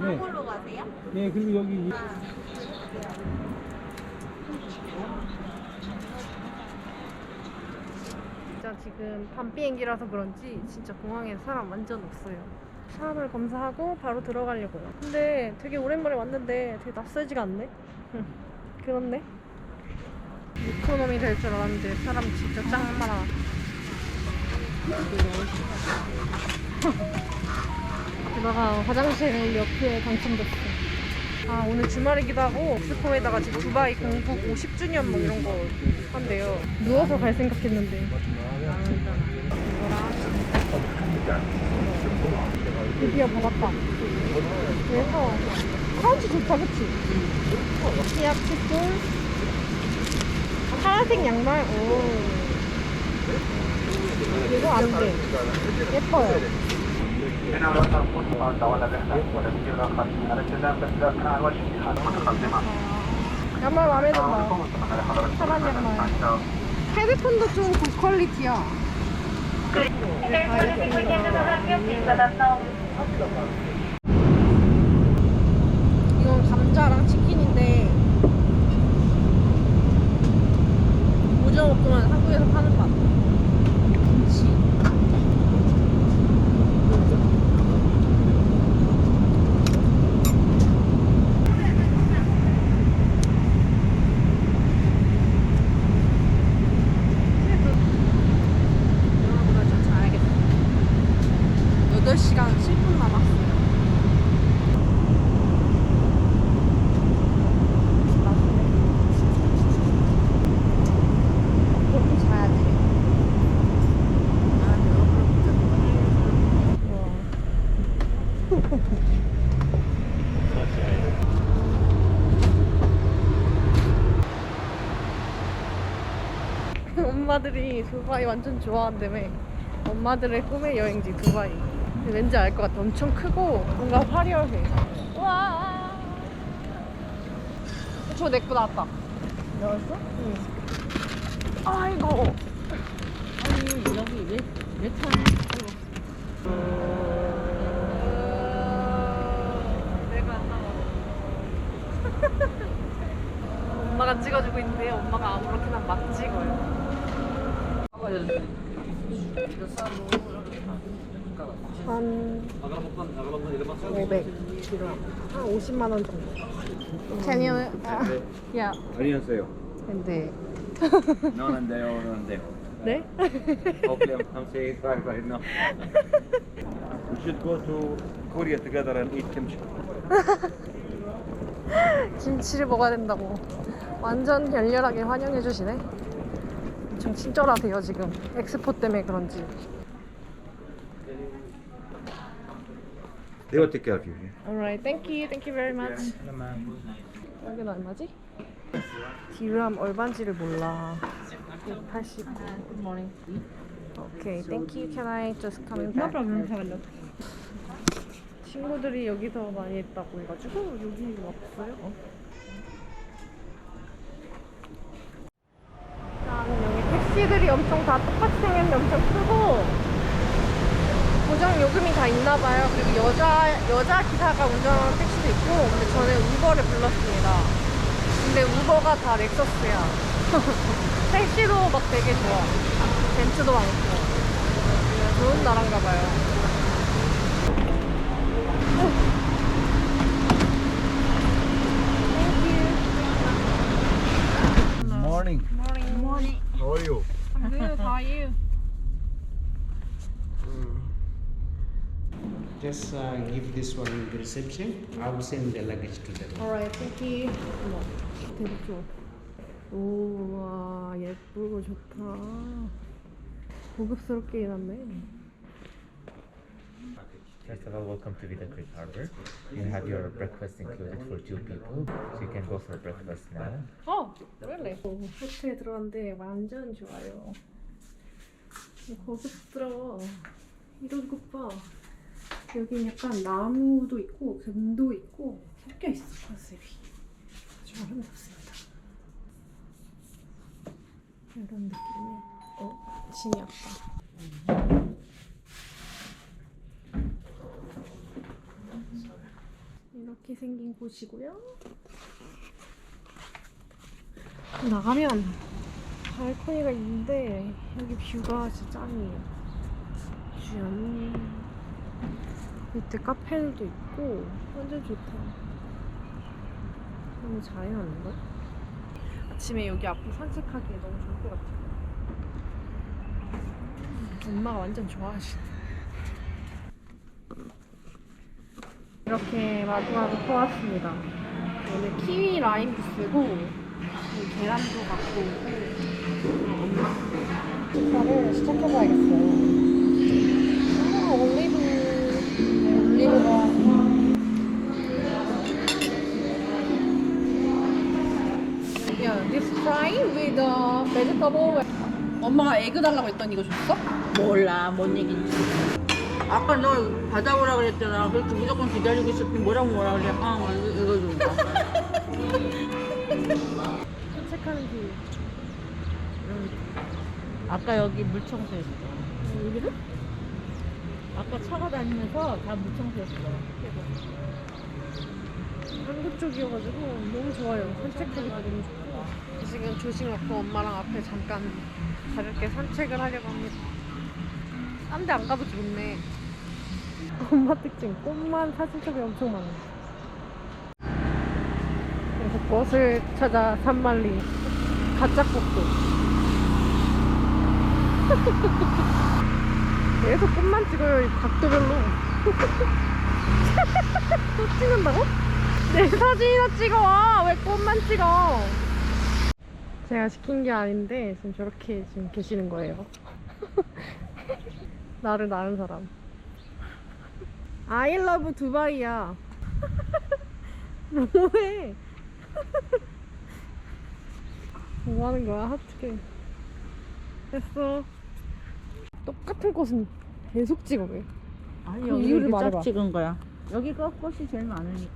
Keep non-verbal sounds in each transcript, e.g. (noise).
네. 서울로 가세요? 네, 그리고 여기 진짜 지금 밤 비행기라서 그런지 진짜 공항에 사람 완전 없어요. 사람을 검사하고 바로 들어가려고요. 근데 되게 오랜만에 왔는데 되게 낯설지가 않네. 흠, (laughs) 그렇네. 이코노미 될 줄 알았는데 사람 진짜 짱 많아. (laughs) 게다가 화장실 옆에 당첨됐어. 아 오늘 주말이기도 하고 엑스포에다가 지금 두바이 공국 50주년 뭐 이런 거 한대요. 누워서 갈 생각했는데. 이거랑 드디어 받았다. 그래서 카운치 좋다, 그치? 치약 칫솔, 파란색 양말, 오. 이거 안 돼. 예뻐요. 양말 마음에 든다. 파란 양말. 헤드폰도 좀 고퀄리티야. 이건 감자랑 치킨인데 오징어 볶음은 한국에서 파는 맛. 김치. 여러분들 좀 자야겠다. 8시간 7분 남았어요. 조금 자야 돼. 아, 엄마들이 두바이 완전 좋아한다며. 엄마들의 꿈의 여행지 두바이. 왠지 알 것 같아. 엄청 크고 뭔가 화려해. 와. 저내거 나왔다. 나왔어? 응. 아이고. 아니 여기 왜, 왜 타는 내가 안 나와. (laughs) 엄마가 찍어주고 있는데 엄마가 아무렇게나 막 찍어요. 한 500. 한 50만 원 정도. Can you? Uh, yeah. 안녕하세요. 근데 너는데요, 너는데요. 네? Hopefully I'm, I'm saying it right right now. We should go to Korea together and eat kimchi. 김치를 먹어야 된다고. 완전 열렬하게 환영해 주시네. 좀 친절하세요 지금. 엑스포 때문에 그런지. They will take care of you. Alright, thank you, thank you very much. 여기는 얼마지? 디르함 얼마인지를 몰라. 189. Good morning. Okay, thank you. Can I just come in? No problem. Have a look. 친구들이 여기서 많이 했다고 해가지고 여기 왔어요. 나는 여기 택시들이 엄청 다 똑같이 생겼는데 엄청 크고 고정 요금이 다 있나 봐요. 그리고 여자 여자 기사가 운전하는 택시도 있고, 근데 저는 우버를 불렀습니다. 근데 우버가 다 렉서스야. (laughs) 택시도 막 되게 좋아. 벤츠도 많고. 좋은 나라인가 봐요. Morning. Morning. Morning. How are you? Good. How are you? Just uh, give this one in the reception. I will send the luggage to them. Alright, thank you. 어머, 되게 좋아. 우와, 예쁘고 좋다. 고급스럽게 해놨네. First of all, welcome to Vida Creek Harbor. You have your breakfast included for two people, so you can go for breakfast now. 어, really? 오, 호텔에 들어왔는데 완전 좋아요. 고급스러워. 이런 것 봐. 여기 약간 나무도 있고 금도 있고 섞여 있어 컨셉이. 아주 아름답습니다. 이런 느낌의 어 진이 왔다. 이렇게 생긴 곳이고요. 나가면 발코니가 있는데 여기 뷰가 진짜 짱이에요. 짠. 밑에 카페들도 있고 완전 좋다. 너무 자연 아닌가? 아침에 여기 앞으로 산책하기에 너무 좋을 것 같아요. 엄마가 완전 좋아하시네. 이렇게 마지막으로 포왔습니다. 오늘 키위 라임 주스고 이 계란도 갖고 오고 엄마 식사를 시작해봐야겠어요. 아, 올리브 올리브가 Yeah, this frying with uh, vegetable. 엄마가 에그 달라고 했더니 이거 줬어? 몰라 뭔 얘기인지 아까 너 받아오라 그랬잖아 그래서 무조건 기다리고 있었더니 뭐라고 뭐라 그래 아 이거, 이거 준다 산책하는 (laughs) 길. 아까 여기 물 청소했어 여기를? 아까 차가 다니면서 다 물 청소했어 한국 쪽이어가지고 너무 좋아요. 산책하기가 너무 좋고. 지금 조식 먹고 엄마랑 앞에 잠깐 가볍게 산책을 하려고 합니다. 딴 데 안 가도 좋네. 엄마 특징, 꽃만 사진첩이 엄청 많아요. 그래서 꽃을 찾아 산말리. 가짜 꽃도. (laughs) 계속 꽃만 찍어요, 이 각도별로. (laughs) 또 찍는다고? 내 사진이나 찍어! 왜 꽃만 찍어? 제가 시킨 게 아닌데 지금 저렇게 지금 계시는 거예요. (laughs) 나를 낳은 사람. I love 두바이야. (laughs) 뭐해? (laughs) 뭐 하는 거야? 하트게. 됐어. 똑같은 꽃은 계속 찍어 왜? 아니 그 여기 이유를 이렇게 말해봐. 짝 찍은 거야 여기가 꽃이 제일 많으니까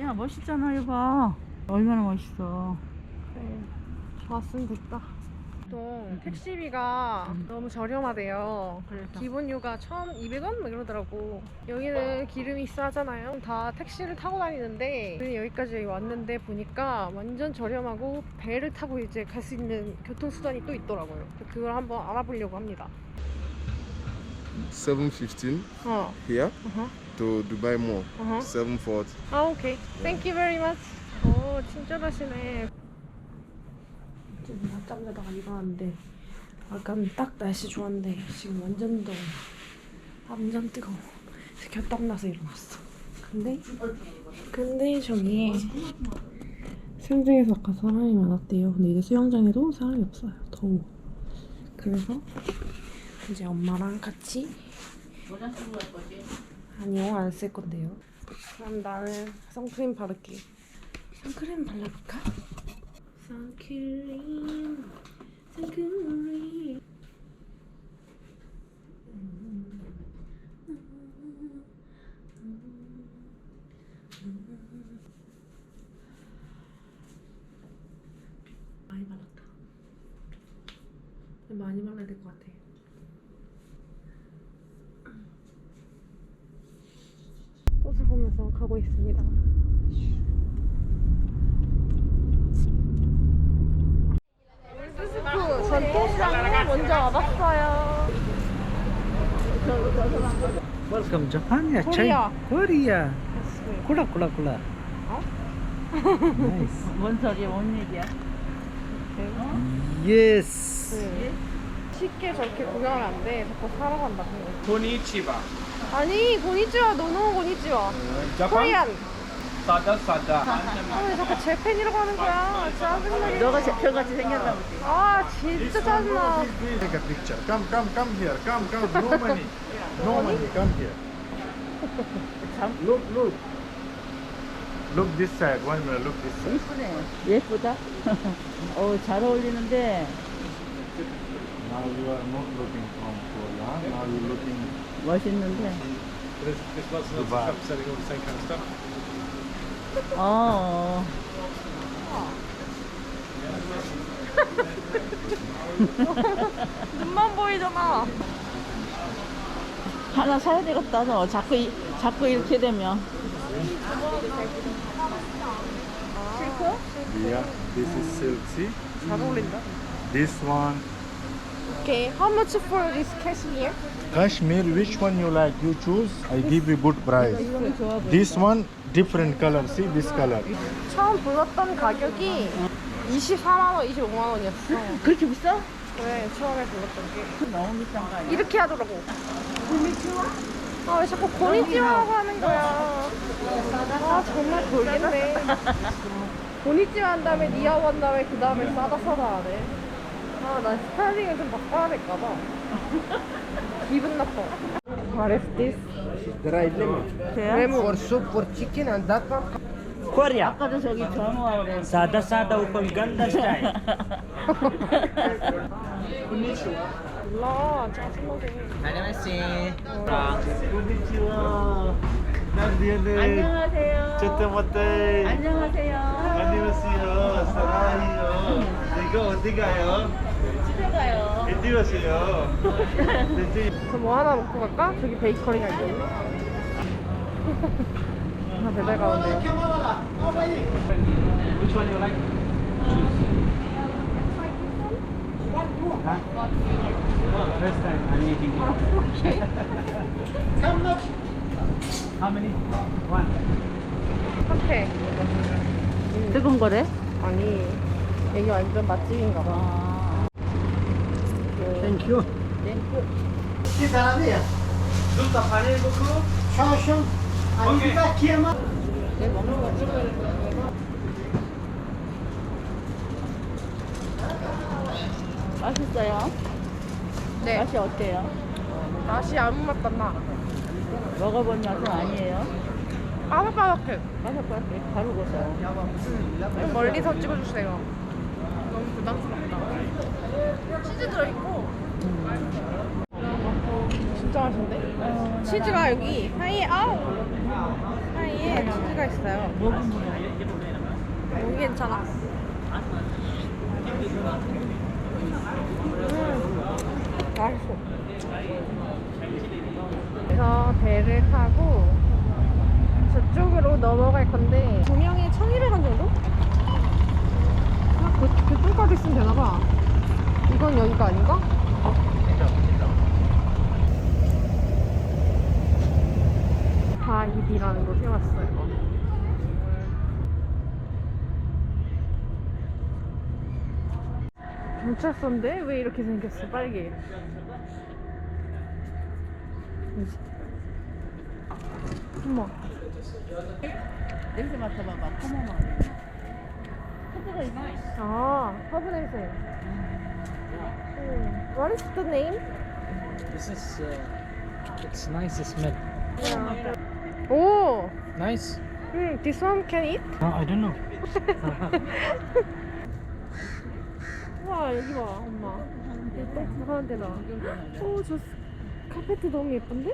야 멋있잖아 이거 봐 얼마나 멋있어 네, 좋았으면 됐다. 보통 택시비가 너무 저렴하대요. 그래서 기본료가 1,200원? 뭐 이러더라고. 여기는 기름이 싸잖아요. 다 택시를 타고 다니는데 우리는 여기까지 왔는데 보니까 완전 저렴하고 배를 타고 이제 갈 수 있는 교통수단이 또 있더라고요. 그걸 한번 알아보려고 합니다. 715 어, here 어허, to Dubai Mall. 어허. 740. 아, 오케이. Thank you very much. 오, 친절하시네. 지금 낮잠 자다가 일어났는데 아까는 딱 날씨 좋았는데 지금 완전 더워. 완전 뜨거워. 겨땀 나서 일어났어. 근데 근데 저기 수영장에서 아까 사람이 많았대요. 근데 이제 수영장에도 사람이 없어요. 더워. 그래서 이제 엄마랑 같이 아니요, 안 쓸 건데요. 그럼 나는 선크림 바를게. 선크림 발라볼까? 선크림, 선크림. 많이 발랐다. 많이 발라야 될 것 같아. 꽃을 보면서 가고 있습니다. 그 전통시장에 먼저 와봤어요. Welcome Japan, yeah, Korea. Korea. Kula, kula, kula. nice. 뭔 소리야 뭔 얘기야 Yes. 네. 쉽게 저렇게 구경하면 안 돼. 자꾸 사러 간다. Konnichiwa. 아니, 고니치와, 노노 고니치와. 코리안. Sada sada. 아, 왜 자꾸 재팬이라고 하는 거야. 짜증나게. 너가 제표같이 생겼나 보지 아, 진짜 짜증나. Take a picture. Come, come, come here. Come, come. No money. No money. Come here. Look, look. Look this side. One minute. Look this side. 이쁘네 예쁘다 어 잘 어울리는데 Now you are not looking from Korea. Now you're looking 멋있는데 there's lots and lots Dubai. selling all the same kind of stuff. 어 (laughs) 눈만 보이잖아. 하나 사야 되겠다 너 자꾸 이- 자꾸 이렇게 되면 Yeah, this is silk. 잘 어울린다. This one. Okay, how much for this cashmere? Kashmir, which one you like? You choose. I give you good price. This one, different color. See this color. 처음 불렀던 가격이 24만 원, 25만 원이었어. 그렇게 비싸? 그래, 처음에 불렀던 게. 너무 비싼 거 아니야? 이렇게 하더라고. 아, 왜 자꾸 고니찌와라고 하는 거야. 아, 정말 돌겠네. 고니찌와 한 다음에 니아오 한 다음에 그 다음에 싸다 싸다 하네. 아, 난 스타일링을 좀 바꿔야 될까봐. 기분 나빠. What is this? Dry lemon. 레몬. For soup, for chicken, and that one. Korea. 아까도 저기. Sada sada upang ganda style. 몰라, 짜증나게. 안녕하세요. Konnichiwa. Nandiyan 안녕하세요. Chatamatay. 안녕하세요. 안녕하세요. 사랑해요. 이거 어디 가요? 집에 가요. 어디 가세요? (laughs) 네, 그럼 뭐 하나 먹고 갈까? 저기 베이커리가 있겠네. 아, (laughs) 배달 가운데요. Which one you like? Huh? First time I'm eating it. How many? One. 카페. 뜨거운 거래? 아니, 여기 완전 맛집인가 봐. Thank you. 맛있어요? 네. 맛이 어때요? 맛이 아무 맛도 안 나. 먹어본 맛은 아니에요? 바삭바삭해. 바삭바삭해. 바로 먹어요. 멀리서 찍어주세요. 너무 부담스럽다. 치즈 들어있고. 진짜 맛있는데? 치즈가 여기 사이에 아우 사이에 치즈가 있어요. 여기 괜찮아. 음, 맛있어. 그래서 배를 타고 저쪽으로 넘어갈 건데 두 명에 1,200원 정도? 아, 그, 교통카드 있으면 되나봐. 이건 여기가 아닌가? 바이디라는 곳에 왔어요. 경찰서인데 왜 이렇게 생겼어? 빨개. 어머. 냄새 맡아봐봐. 커머만. 커버가 있어. 아, 허브 냄새. 음. What is the name? This is uh, it's nice smell. 오, Nice. 음, this one can eat? Uh, I don't know. (laughs) 와 여기 봐, 엄마. 똥 하는 데다. 오, 저 스- 카페트 너무 예쁜데?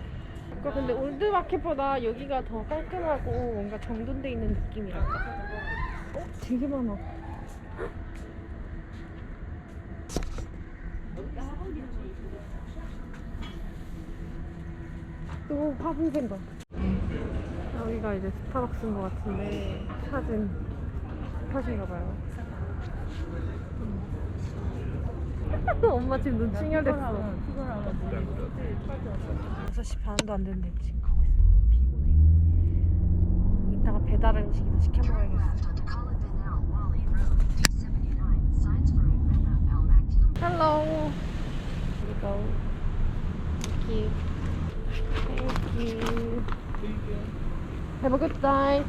아까 근데 올드마켓보다 여기가 더 깔끔하고 뭔가 정돈돼 있는 느낌이랄까. 어, 되게 많아. 또 화분생 거. 여기가 이제 스타벅스인 것 같은데 사진 탓인가 봐요. (laughs) 엄마 지금 눈 충혈됐어. 6시 반도 안 됐는데 지금 가고. 피곤해. 이따가 배달 음식이나 시켜 먹어야겠어. Hello. Here we go. Thank you. Thank you. Have a good night.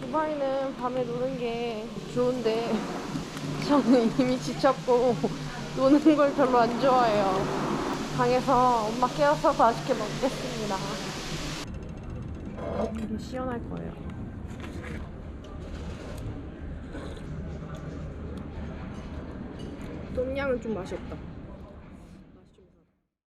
두바이는 밤에 노는 게 좋은데 저는 이미 지쳤고 노는 걸 별로 안 좋아해요. 방에서 엄마 깨워서 맛있게 먹겠습니다. 이게 시원할 거예요. 똠양은 좀 맛이 없다.